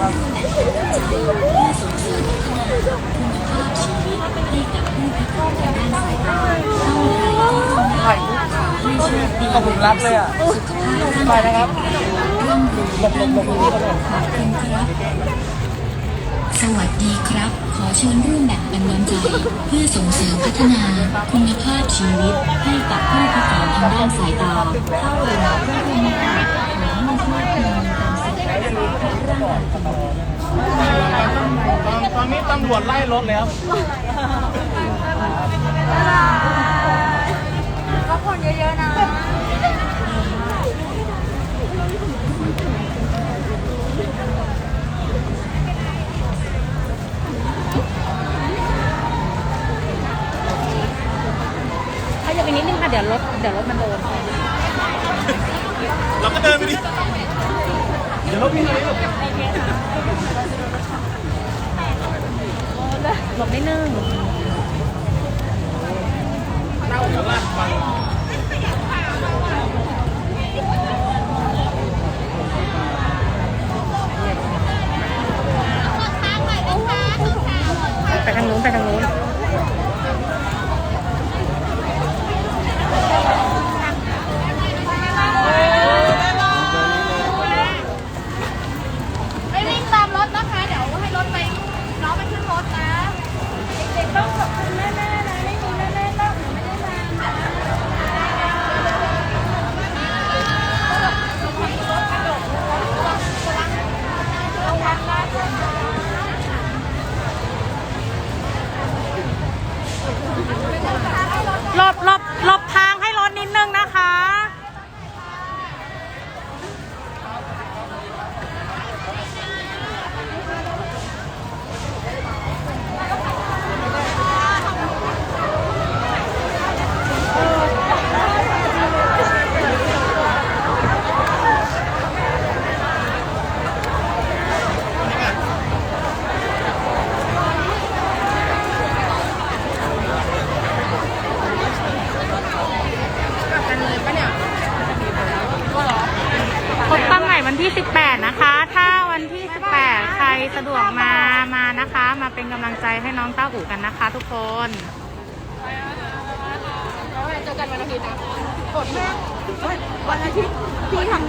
ถ่ายขอบคุณรักเลยอะ ไปนะครับหลบหลบหลบตรงนี้ก่อนเลยสวัสดีครับ ขอเชิญร่วมแบ่งปันน้ำใจ เพื่อส่งเสริมพัฒนาคุณภาพชีวิต ให้กับผู้พิการทางด้านสายตา เข้าสู่พระบรมราชขอให้ช่วยคุณความสุข ตอนนี้ตำรวจไล่รถแล้วพักผ่อนเยอะๆนะขยับไปนิดนึงค่ะ เดี๋ยวรถเดี๋ยวรถมันโดน เราก็เดินไปดิ เดี๋ยวพี่มาเลยลูกหลบนิดนึงเดี๋ยวลากไปไปทางนู้นไปทางนู้น ไม่วิ่งตามรถนะคะ เดี๋ยวให้รถไปน้องไปขึ้นรถนะ เด็กๆต้องขอบคุณแม่ๆนะไม่มีแม่ๆต้องไม่ได้มานะ หลบหลบหลบทางให้รถนิดนึงนะคะ พบกันใหม่วัน ที่ 18 นะคะ ถ้าวันที่ 18 ใครสะดวกมา มานะคะ มาเป็นกำลังใจให้น้องเต้าอู่กันนะคะ ทุกคนเจอกันวันอาทิตย์นะกดมากวันอาทิตย์พี่ทำ